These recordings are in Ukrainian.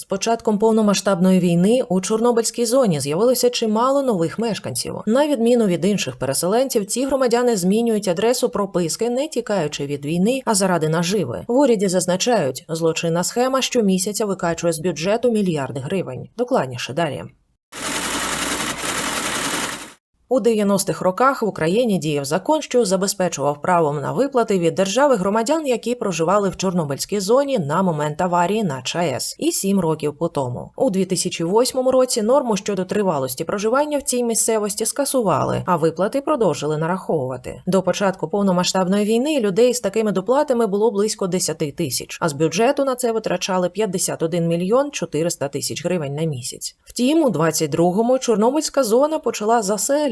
З початком повномасштабної війни у Чорнобильській зоні з'явилося чимало нових мешканців. На відміну від інших переселенців, ці громадяни змінюють адресу прописки, не тікаючи від війни, а заради наживи. В уряді зазначають, злочинна схема щомісяця викачує з бюджету мільярди гривень. Докладніше далі. У 90-х роках в Україні діяв закон, що забезпечував правом на виплати від держави громадян, які проживали в Чорнобильській зоні на момент аварії на ЧАЕС, і сім років по тому. У 2008 році норму щодо тривалості проживання в цій місцевості скасували, а виплати продовжили нараховувати. До початку повномасштабної війни людей з такими доплатами було близько 10 тисяч, а з бюджету на це витрачали 51 мільйон 400 тисяч гривень на місяць. Втім, у 22-му Чорнобильська зона почала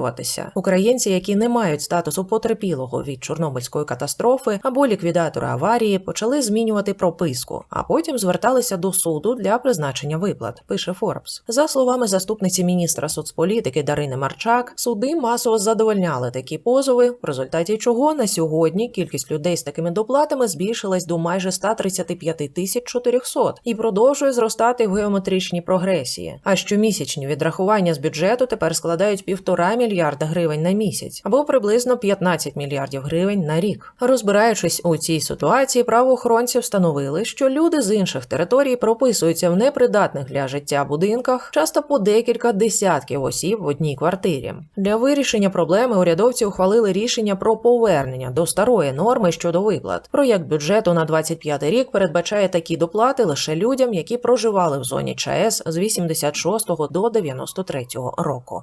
заселюватися. Українці, які не мають статусу потерпілого від Чорнобильської катастрофи або ліквідатора аварії, почали змінювати прописку, а потім зверталися до суду для призначення виплат. Пише Форбс. За словами заступниці міністра соцполітики Дарини Марчак, суди масово задовольняли такі позови, в результаті чого на сьогодні кількість людей з такими доплатами збільшилась до майже 135 тисяч 400 і продовжує зростати в геометричній прогресії. А щомісячні відрахування з бюджету тепер складають півтора мільярда гривень на місяць або приблизно 15 мільярдів гривень на рік. Розбираючись у цій ситуації, правоохоронці встановили, що люди з інших територій прописуються в непридатних для життя будинках, часто по декілька десятків осіб в одній квартирі. Для вирішення проблеми урядовці ухвалили рішення про повернення до старої норми щодо виплат. Проєкт бюджету на 25 рік передбачає такі доплати лише людям, які проживали в зоні ЧАЕС з 86 до 93 року.